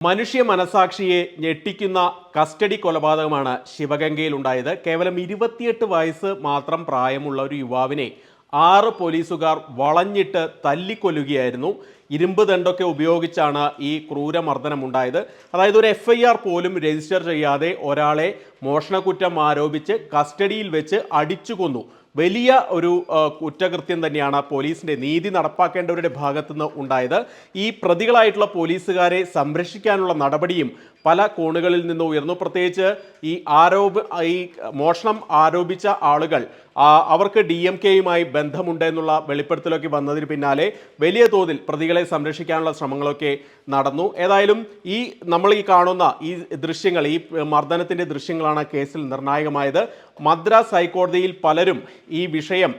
മനുഷ്യ മനസാക്ഷിയെ ഞെട്ടിക്കുന്ന കസ്റ്റഡി കൊലപാതകമാണ് ശിവഗംഗയിൽ ഉണ്ടായത് കേവലം ഇരുപത്തിയെട്ട് വയസ്സ് മാത്രം പ്രായമുള്ള ഒരു യുവാവിനെ ആറ് പോലീസുകാർ വളഞ്ഞിട്ട് തല്ലിക്കൊല്ലുകയായിരുന്നു. ഇരുമ്പ് ദണ്ടൊക്കെ ഉപയോഗിച്ചാണ് ഈ ക്രൂരമർദ്ദനം ഉണ്ടായത് അതായത് ഒരു എഫ് ഐ ആർ പോലും രജിസ്റ്റർ ചെയ്യാതെ ഒരാളെ മോഷണക്കുറ്റം ആരോപിച്ച് കസ്റ്റഡിയിൽ വെച്ച് അടിച്ചു കൊന്നു വലിയ ഒരു കുറ്റകൃത്യം തന്നെയാണ് പോലീസിന്റെ നീതി നടപ്പാക്കേണ്ടവരുടെ ഭാഗത്തുനിന്ന് ഉണ്ടായത്. ഈ പ്രതികളായിട്ടുള്ള പോലീസുകാരെ സംരക്ഷിക്കാനുള്ള നടപടിയും പല കോണുകളിൽ നിന്ന് ഉയർന്നു. പ്രത്യേകിച്ച് ഈ ആരോപ ഈ മോഷണം ആരോപിച്ച ആളുകൾ അവർക്ക് ഡി എം കെയുമായി ബന്ധമുണ്ട് എന്നുള്ള വെളിപ്പെടുത്തലൊക്കെ വന്നതിന് പിന്നാലെ വലിയ തോതിൽ പ്രതികളെ സംരക്ഷിക്കാനുള്ള ശ്രമങ്ങളൊക്കെ നടന്നു. ഏതായാലും ഈ നമ്മൾ ഈ കാണുന്ന ഈ ദൃശ്യങ്ങൾ ഈ മർദ്ദനത്തിന്റെ ദൃശ്യങ്ങളാണ് കേസിൽ നിർണായകമായത്. മദ്രാസ് ഹൈക്കോടതിയിൽ പലരും ഈ വിഷയം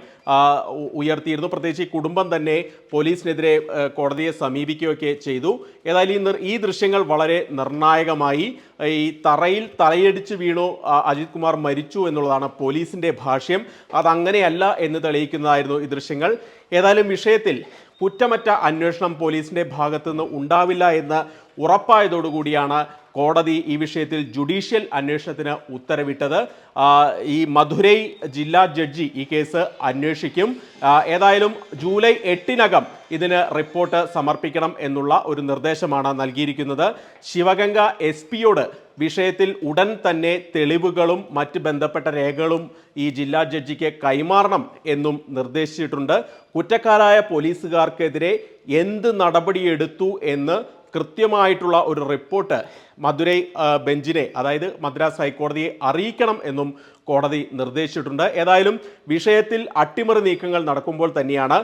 ഉയർത്തിയിരുന്നു. പ്രത്യേകിച്ച് ഈ കുടുംബം തന്നെ പോലീസിനെതിരെ കോടതിയെ സമീപിക്കുകയൊക്കെ ചെയ്തു. ഏതായാലും ഈ ദൃശ്യങ്ങൾ വളരെ നിർണായകമായി ഈ തറയിൽ തലയടിച്ച് വീണു അജിത് കുമാർ മരിച്ചു എന്നുള്ളതാണ് പോലീസിന്റെ ഭാഷ്യം. അതങ്ങനെയല്ല എന്ന് തെളിയിക്കുന്നതായിരുന്നു ഈ ദൃശ്യങ്ങൾ. ഏതായാലും വിഷയത്തിൽ കുറ്റമറ്റ അന്വേഷണം പോലീസിന്റെ ഭാഗത്തുനിന്ന് ഉണ്ടാവില്ല എന്ന് ഉറപ്പായതോടുകൂടിയാണ് കോടതി ഈ വിഷയത്തിൽ ജുഡീഷ്യൽ അന്വേഷണത്തിന് ഉത്തരവിട്ടത്. ഈ മധുരൈ ജില്ലാ ജഡ്ജി ഈ കേസ് അന്വേഷിക്കും. ഏതായാലും ജൂലൈ എട്ടിനകം ഇതിന് റിപ്പോർട്ട് സമർപ്പിക്കണം എന്നുള്ള ഒരു നിർദ്ദേശമാണ് നൽകിയിരിക്കുന്നത്. ശിവഗംഗ എസ് പിയോട് വിഷയത്തിൽ ഉടൻ തന്നെ തെളിവുകളും മറ്റ് ബന്ധപ്പെട്ട രേഖകളും ഈ ജില്ലാ ജഡ്ജിക്ക് കൈമാറണം എന്നും നിർദ്ദേശിച്ചിട്ടുണ്ട്. കുറ്റക്കാരായ പോലീസുകാർക്കെതിരെ എന്ത് നടപടിയെടുത്തു എന്ന് കൃത്യമായിട്ടുള്ള ഒരു റിപ്പോർട്ട് മധുരൈ ബെഞ്ചിനെ അതായത് മദ്രാസ് ഹൈക്കോടതിയെ അറിയിക്കണം എന്നും കോടതി നിർദ്ദേശിച്ചിട്ടുണ്ട്. ഏതായാലും വിഷയത്തിൽ അട്ടിമറി നീക്കങ്ങൾ നടക്കുമ്പോൾ തന്നെയാണ്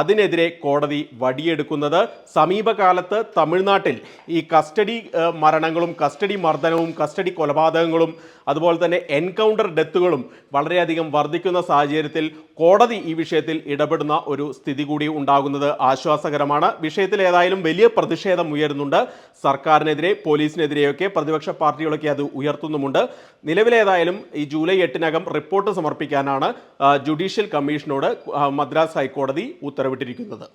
അതിനെതിരെ കോടതി വടിയെടുക്കുന്നത്. സമീപകാലത്ത് തമിഴ്നാട്ടിൽ ഈ കസ്റ്റഡി മരണങ്ങളും കസ്റ്റഡി മർദ്ദനവും കസ്റ്റഡി കൊലപാതകങ്ങളും അതുപോലെ തന്നെ എൻകൗണ്ടർ ഡെത്തുകളും വളരെയധികം വർദ്ധിക്കുന്ന സാഹചര്യത്തിൽ കോടതി ഈ വിഷയത്തിൽ ഇടപെടുന്ന ഒരു സ്ഥിതി കൂടി ഉണ്ടാകുന്നത് ആശ്വാസകരമാണ്. വിഷയത്തിൽ ഏതായാലും വലിയ പ്രതിഷേധം ഉയരുന്നുണ്ട്. സർക്കാരിനെതിരെ പോലീസിനെതിരെയൊക്കെ പ്രതിപക്ഷ പാർട്ടികളൊക്കെ അത് ഉയർത്തുന്നുമുണ്ട്. നിലവിലേതായാലും ഈ ജൂലൈ എട്ടിനകം റിപ്പോർട്ട് സമർപ്പിക്കാനാണ് ജുഡീഷ്യൽ കമ്മീഷനോട് മദ്രാസ് ഹൈക്കോടതി ഉത്തരവിട്ടിരിക്കുന്നത്.